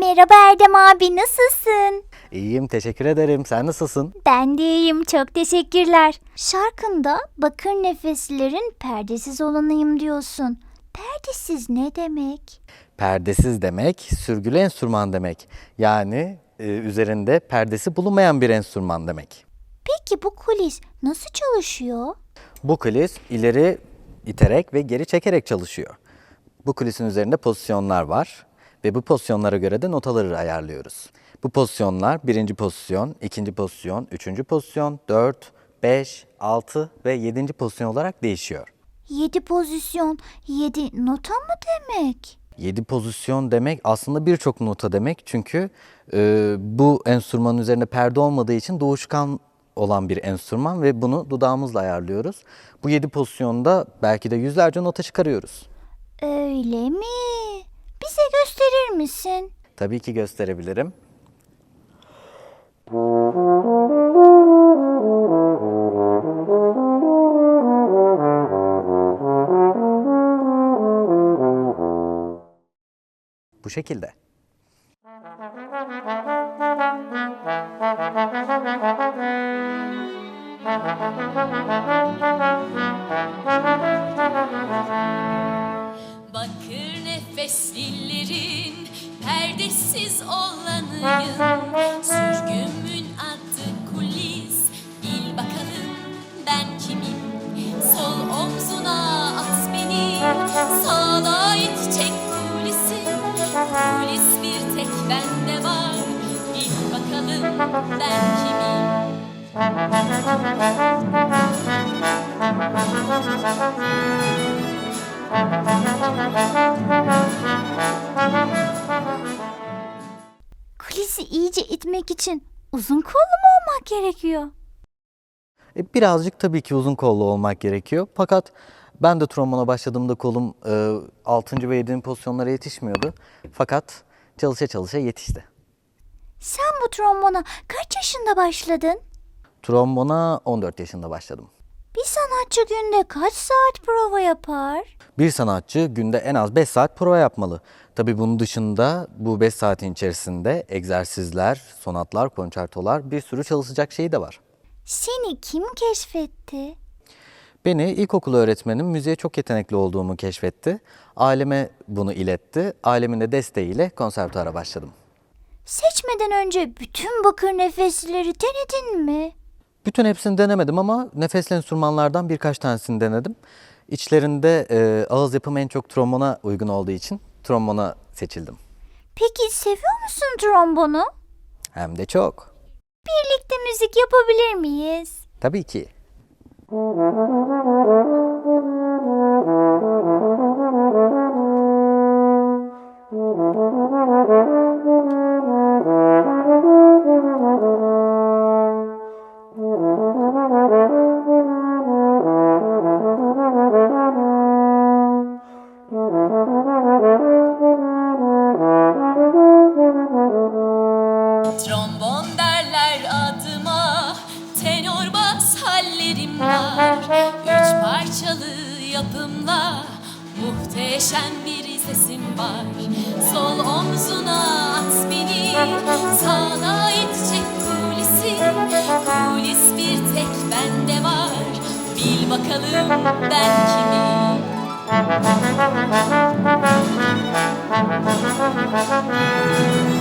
Merhaba Erdem abi nasılsın? İyiyim, teşekkür ederim. Sen nasılsın? Ben de iyiyim çok teşekkürler. Şarkında bakır nefeslerin perdesiz olanıyım diyorsun. Perdesiz ne demek? Perdesiz demek, sürgülü enstrüman demek. Yani e, üzerinde perdesi bulunmayan bir enstrüman demek. Peki bu kulis nasıl çalışıyor? Bu kulis ileri iterek ve geri çekerek çalışıyor. Bu kulisin üzerinde pozisyonlar var ve bu pozisyonlara göre de notaları ayarlıyoruz. Bu pozisyonlar birinci pozisyon, ikinci pozisyon, üçüncü pozisyon, dört, beş, altı ve yedinci pozisyon olarak değişiyor. Yedi pozisyon, yedi nota mı demek? 7 pozisyon demek aslında birçok nota demek. Çünkü e, bu enstrümanın üzerinde perde olmadığı için doğuşkan olan bir enstrüman ve bunu dudağımızla ayarlıyoruz. Bu 7 pozisyonda belki de yüzlerce nota çıkarıyoruz. Öyle mi? Bize gösterir misin? Tabii ki gösterebilirim. Bu şekilde. Bakır nefeslilerin perdesiz olanıyım Kulisi iyice itmek için uzun kollu mu olmak gerekiyor? E, birazcık tabii ki uzun kollu olmak gerekiyor. Fakat ben de trombona başladığımda kolum e, 6. ve 7. pozisyonlara yetişmiyordu. Fakat çalışa çalışa yetişti. Sen bu trombona kaç yaşında başladın? Trombona 14 yaşında başladım. Bir sanatçı günde kaç saat prova yapar? Bir sanatçı günde en az 5 saat prova yapmalı. Tabii bunun dışında bu 5 saatin içerisinde egzersizler, sonatlar, konçertolar bir sürü çalışacak şey de var. Seni kim keşfetti? Beni ilkokul öğretmenim müziğe çok yetenekli olduğumu keşfetti. Aileme bunu iletti. Ailemin de desteğiyle konservatuara başladım. Seçmeden önce bütün bakır nefesleri denedin mi? Bütün hepsini denemedim ama nefesli enstrümanlardan birkaç tanesini denedim. İçlerinde e, ağız yapım en çok trombona uygun olduğu için trombona seçildim. Peki seviyor musun trombonu? Hem de çok. Birlikte müzik yapabilir miyiz? Tabii ki. Trombon derler adıma Tenor bas hallerim var. Üç parçalı yapımla Muhteşem bir sesim var. Sol omzuna at beni Sağına it çek kulisi Kulis bir tek bende var. Bil bakalım ben kimim Thank you.